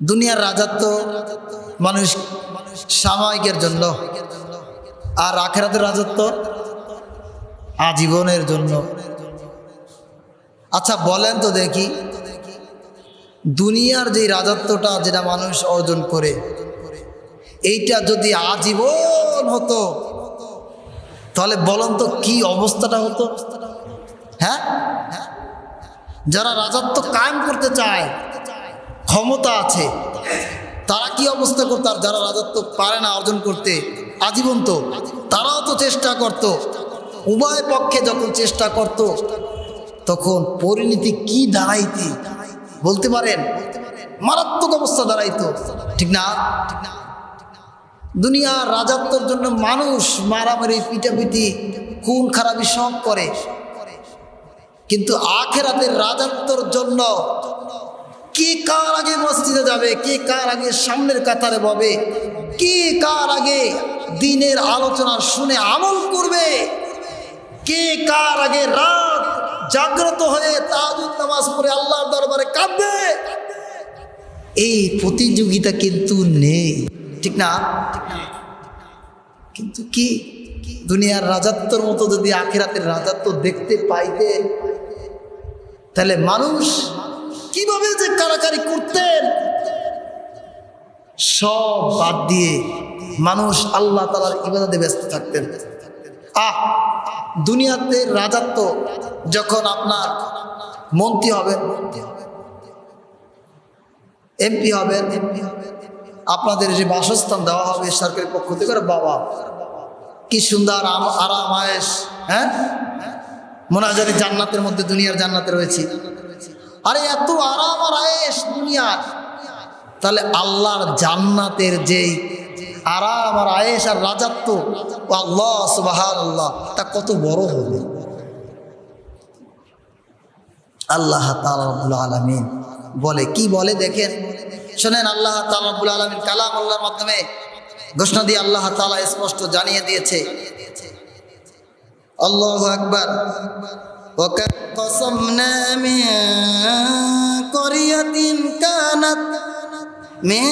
দুনিয়ার রাজত্ব মানুষ সাময়িকের জন্য আর আখেরাতের রাজত্ব আজীবনের জন্য। আচ্ছা বলেন তো দেখি, দুনিয়ার যে রাজত্বটা যেটা মানুষ অর্জন করে, এইটা যদি আজীবন হতো, তাহলে বলেন তো কি অবস্থাটা হতো? হ্যাঁ? যারা রাজত্ব কায়েম করতে চায় ক্ষমতা আছে, তারা কি অবস্থা করতো আর যারা রাজত্ব পারে না অর্জন করতে? আজীবন তো। তারাও তো চেষ্টা করত। উভয় পক্ষে যখন চেষ্টা করত, তখন পরিণতি কি দাঁড়াইতে? বলতে পারেন? মারাত্মক অবস্থা দাঁড়াইতো। ঠিক না? দুনিয়ার রাজত্বর জন্য মানুষ মারামারি, পিটাপিটি, খুন খারাপি সব করে। কিন্তু আখেরাতের রাজত্বর জন্য কে কার আগে মসজিদে যাবে? কে কার আগে সামনের কাতারে ববে? কে কার আগে দিনের আলোচনা শুনে আমল করবে? কে কার আগে রাত জাগ্রত হয়ে তাজুদ নামাজ পড়ে আল্লাহর দরবারে কাঁদবে? এই প্রতিযোগিতা কিন্তু নেই। ঠিক না? কিন্তু কি? দুনিয়ার রাজাত্বর মতো যদি আখেরাতের রাজাত্ব দেখতে পাইতে, তাহলে মানুষ কীভাবে যে কারাকারি করতেন? সব বাদ দিয়ে মানুষ আল্লাহ তালার ইবাদতে ব্যস্ত থাকতেন। আহ, দুনিয়াতে রাজাত্ব যখন আপনার মন্ত্রী হবেন, এমপি হবেন, আপনাদের যে বাসস্থান দেওয়া হবে সরকারের পক্ষ থেকে বাবা, কি সুন্দর আরাম আয়েস হ্যাঁ? মনে হয় জান্নাতের মধ্যে, দুনিয়ার জান্নাতে রয়েছি। আরে এত আরাম আর আয়েস দুনিয়ার। তাহলে আল্লাহর জান্নাতের যেই আরাম আর আয়েস আর রাজাত্ব আল্লাহ আল্লাহ তা কত বড় হবে। আল্লাহ তালাবুল আলমিন বলে, কি বলে দেখেন? শোনেন, আল্লাহ তালাবুল আলমিন কালাম আল্লাহর মাধ্যমে ঘোষণা দিয়ে আল্লাহ তালা স্পষ্ট জানিয়ে দিয়েছে। আল্লাহ আকবর। وقسمنا من قرية كانت من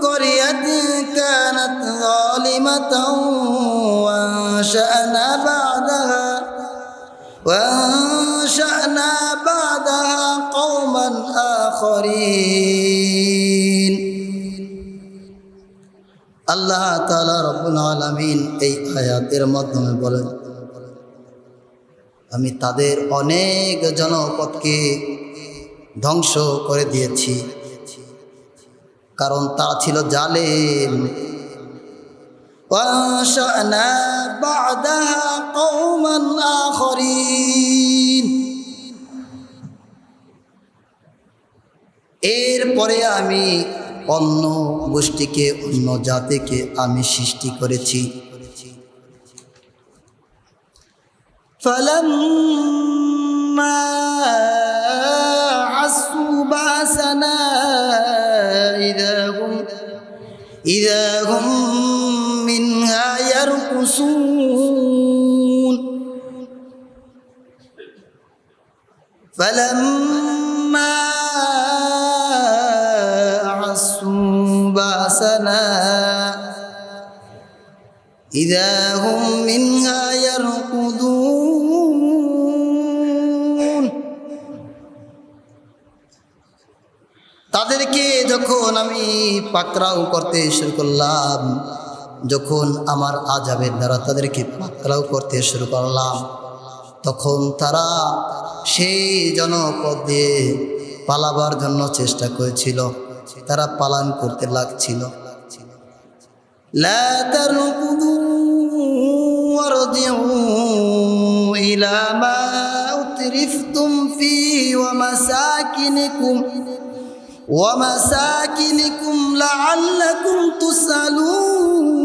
قرية كانت ظالمة وانشأنا بعدها وانشأنا بعدها قوما آخرين আল্লাহ তালা রব্বুল আলমিন এই আয়াতের মাধ্যমে বলেন আমি তাদের অনেক জনপদকে ধ্বংস করে দিয়েছি কারণ তারা ছিল জালেম وأنشأنا بعدها قوما آخرين এরপরে আমি অন্য গোষ্ঠীকে অন্য জাতিকে আমি সৃষ্টি করেছি فلما عصوا بأسنا إذا هم إذا هم منها يرقصون. فلما عصوا بأسنا إذا هم منها তাদেরকে যখন আমি পাকড়াও করতে শুরু করলাম, যখন আমার আজাবের দ্বারা তাদেরকে পাকড়াও করতে শুরু করলাম, তখন তারা সেই জনপদ দিয়ে পালাবার জন্য চেষ্টা করেছিল। তারা পালন করতে লাগছিল। ইলামা ومساكنكم ومساكنكم لعلكم تسألون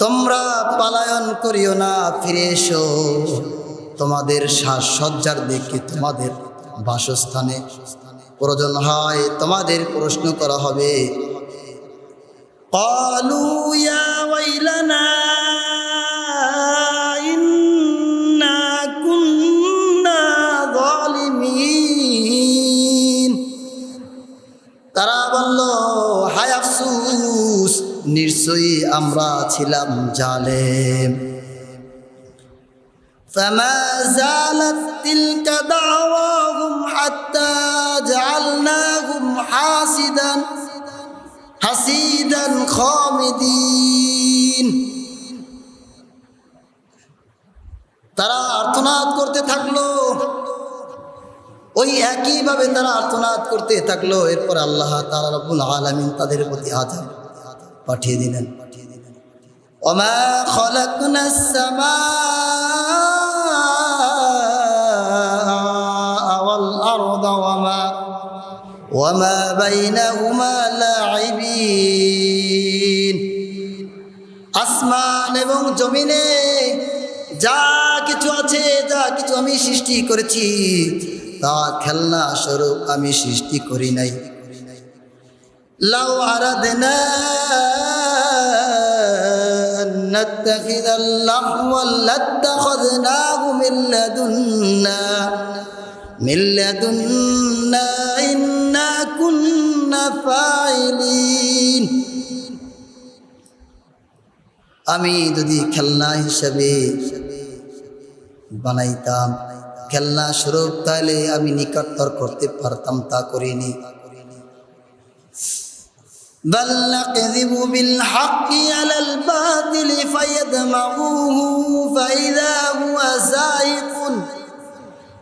তোমরা পালায়ন করিও না ফিরে এসো তোমাদের সাজসজ্জার দিকে তোমাদের বাসস্থানে প্রয়োজন হয় তোমাদের প্রশ্ন করা হবে قالوا يا ويلنا নিশ্চয়ই আমরা ছিলাম জালেম فما زالت تلك دعواهم حتى جعلناهم حاسدا حسيدا خامدين তারা আর্তনাদ করতে থাকলো ওই একইভাবে তারা আর্তনাদ করতে থাকলো এরপর আল্লাহ তালা রব্বুল আলমিন তাদের প্রতি আজাব পাঠিয়ে দিলেন وما خلقنا السماء والأرض وما وما بينهما لاعبين আসমান এবং জমিনে যা কিছু আছে যা কিছু আমি সৃষ্টি করেছি তা খেলনা স্বরূপ আমি সৃষ্টি করি নাই লাউ আরাদনা أن نتخذ اللهوا لاتخذناه من لدنا من لدنا إنا كنا فاعلين আমি যদি খেলনা হিসাবে বানাইতাম খেলনা স্বরূপ তাহলে আমি নিকটতর করতে পারতাম তা করিনি بل نكذب بالحق على الباطل فيدمغوه فإذا هو زاهق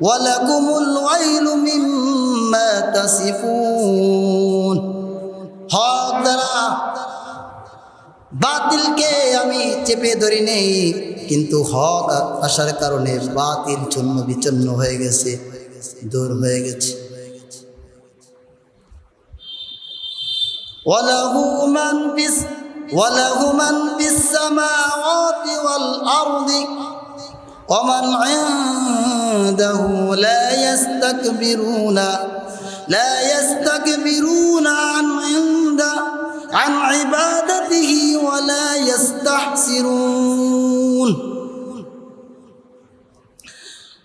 ولكم الويل مما تصفون হক দ্বারা বাতিলকে আমি চেপে ধরি নেই কিন্তু হক আসার কারণে বাতিল চূন্য বিচন্ন হয়ে গেছে দূর হয়ে গেছে وله من في الس- وله من في السماوات والأرض ومن عنده لا يستكبرون لا يستكبرون عن عند عن عبادته ولا يستحسرون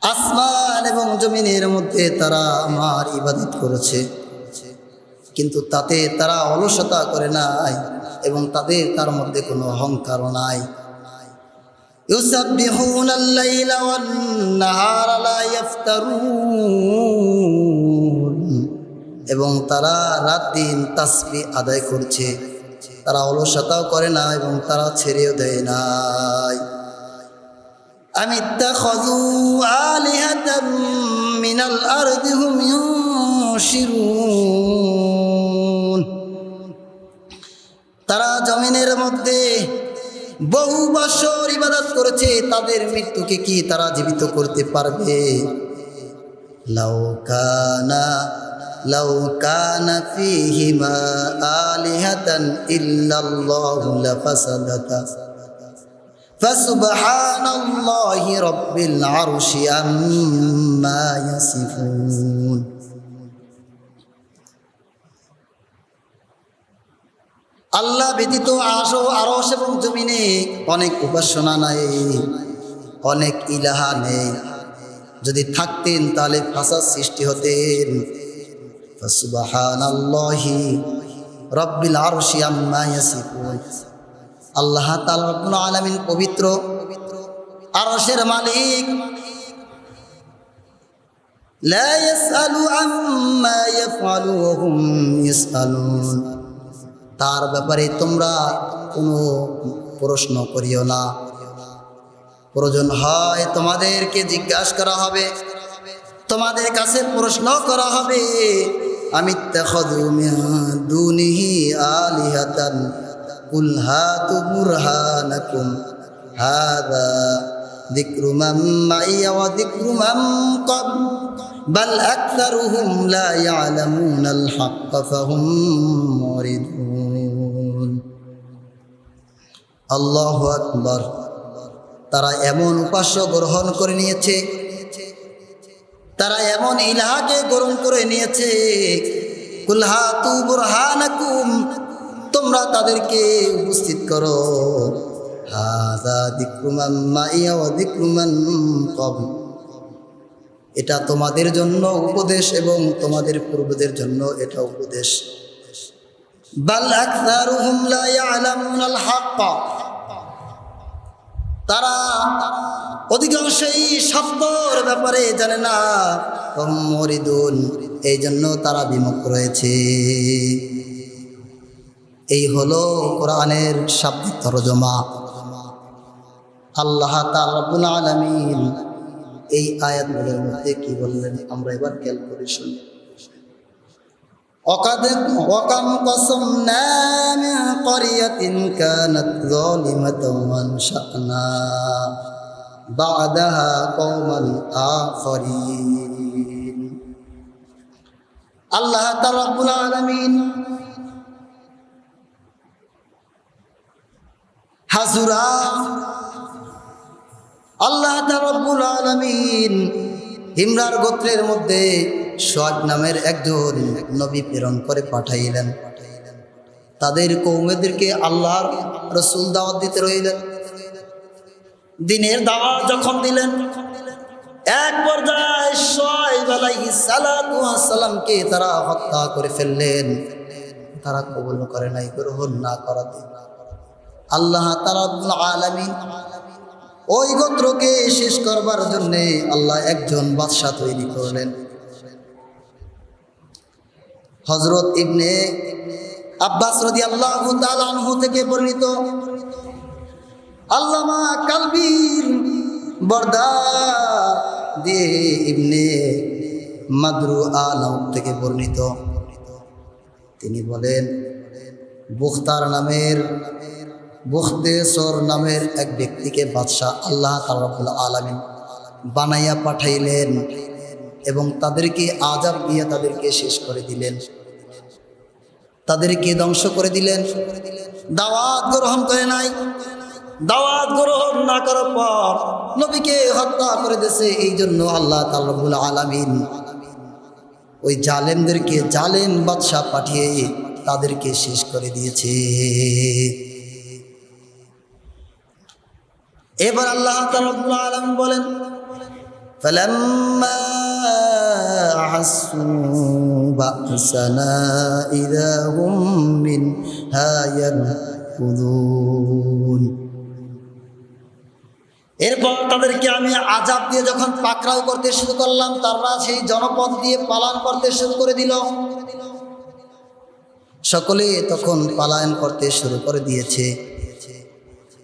আসমান এবং জমিনের মধ্যে তারা আমার ইবাদত করেছে কিন্তু তাতে তারা অলসতা করে নাই এবং তাদের তার মধ্যে কোনো অহংকার নাই يسبحون الليل والنهار لا يفترون এবং তারা রাত দিন তাসবি আদায় করছে তারা অলসতাও করে না এবং তারা ছেড়েও দেয় নাই أم اتخذوا آلهة من الأرض هم ينشرون বহু বছর ইবাদত করেছে তাদের মৃত্যুকে কি তারা জীবিত করতে পারবে লাউকানা লাউকানা ফিহিমা আলিহাতান ইল্লাল্লাহু লাফাসাদাতা فسبحان الله رب العرش عما يصفون আল্লাহ ব্যতীত আসো আরস এবং জমিনে অনেক উপাসনা নাই অনেক ইলাহা নেই যদি থাকতেন তাহলে ফাঁসার সৃষ্টি হতেন সুবাহানাল্লাহি রব্বিল আরশি আম্মা ইয়াসিফুন আল্লাহ তাআলা রব্বুল আলামিন পবিত্র আরশের মালিক لا يسأل عما يفعل وهم يسألون তার ব্যাপারে তোমরা কোনো প্রশ্ন করিও না। প্রয়োজন হয় তোমাদেরকে জিজ্ঞাসা করা হবে, তোমাদের কাছে প্রশ্ন করা হবে, আমি দুনিহি হাদা দিক্রুমাম মাইয়া দিক্রুমাম কব بل أكثرهم لا يعلمون الحق فهم معرضون আল্লাহ আকবর তারা এমন উপাস্য গ্রহণ করে নিয়েছে তারা এমন ইলাহাকে গ্রহণ করে নিয়েছে কুলহাতু বুরহানাকুম তোমরা তাদেরকে উপস্থিত করো হাদা দিক্রুমান মাইয়া ও দিক্রুমান কবল এটা তোমাদের জন্য উপদেশ এবং তোমাদের পূর্বদের জন্য এটা উপদেশ। তারা অধিকাংশই সত্যর ব্যাপারে জানে না। মুরিদুন, এই জন্য তারা বিমুখ রয়েছে। এই হলো কোরআনের শাব্দিক তরজমা। আল্লাহ তাআলা আলামিন এই আয়াতগুলোর মধ্যে কি বললেন আমরা এবার খেয়াল করে শুনি وقد وكم قصمنا من قرية كانت ظالمة وانشأنا بعدها قوما آخرين আল্লাহ তাআলা রব্বুল আলামিন হাজুরা আল্লাহ তাআলা রব্বুল আলামিন হিমরার গোত্রের মধ্যে সোয়াব নামের একজন নবী প্রেরণ করে পাঠাইলেন। তাদের কৌমেদেরকে আল্লাহর রসুল দাওয়াত দিতে রইলেন। দিনের দাওয়াত যখন দিলেন, এক পর্যায়ে তারা হত্যা করে ফেললেন। তারা কবুল করে নাই, গ্রহণ না করাতে। আল্লাহ তাআলা আলামিন ওই গোত্রকে শেষ করবার জন্য আল্লাহ একজন বাদশাহ তৈরি করলেন। হজরত ইবনে আব্বাস রদি আল্লাহ আনহু থেকে বর্ণিত, আল্লামা কালবির বর্দা দিয়ে ইবনে মাদরু আলম থেকে বর্ণিত। তিনি বলেন, বুখতার নামের বুখতেশ্বর নামের এক ব্যক্তিকে বাদশাহ আল্লাহ তালাবুল আলমিন বানাইয়া পাঠাইলেন এবং তাদেরকে আজাব দিয়ে তাদেরকে শেষ করে দিলেন। তাদেরকে ধ্বংস করে দিলেন। দাওয়াত গ্রহণ করে নাই। দাওয়াত গ্রহণ না করার পর নবীকে হত্যা করে দিয়েছে। এই জন্য আল্লাহ তাল্লাবুল আলমিন ওই জালেমদেরকে জালেম বাদশাহ পাঠিয়ে তাদেরকে শেষ করে দিয়েছে। এবার আল্লাহ তাল্লাবুল আলমিন বলেন فلما أحسوا بأسنا إذا هم منها ينفذون এরপর তাদেরকে আমি আজাব দিয়ে যখন পাকড়াও করতে শুরু করলাম তারা সেই জনপদ দিয়ে পালান করতে শুরু করে দিল সকলে তখন পালায়ন করতে শুরু করে দিয়েছে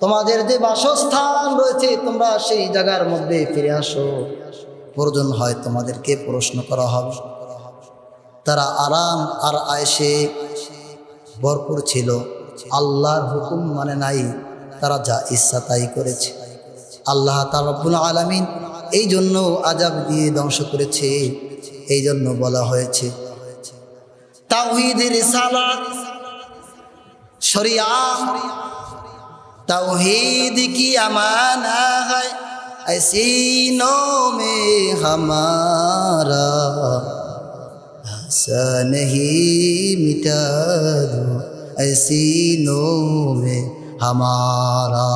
তোমাদের যে বাসস্থান রয়েছে, তোমরা সেই জায়গার মধ্যে ফিরে আসো। প্রয়োজন হয় তোমাদেরকে প্রশ্ন করা হবে। তারা আরাম আর আয়েসে ভরপুর ছিল। আল্লাহর হুকুম মানে নাই, তারা যা ইচ্ছা তাই করেছে। আল্লাহ তালবুল আলমিন এই জন্য আজাব দিয়ে ধ্বংস করেছে, এই জন্য বলা হয়েছে, তাওহিদের সালাত শরিয়া तौहीद की अमाना है सीनों में हमारा हसन ही मिटा दो सीनों में हमारा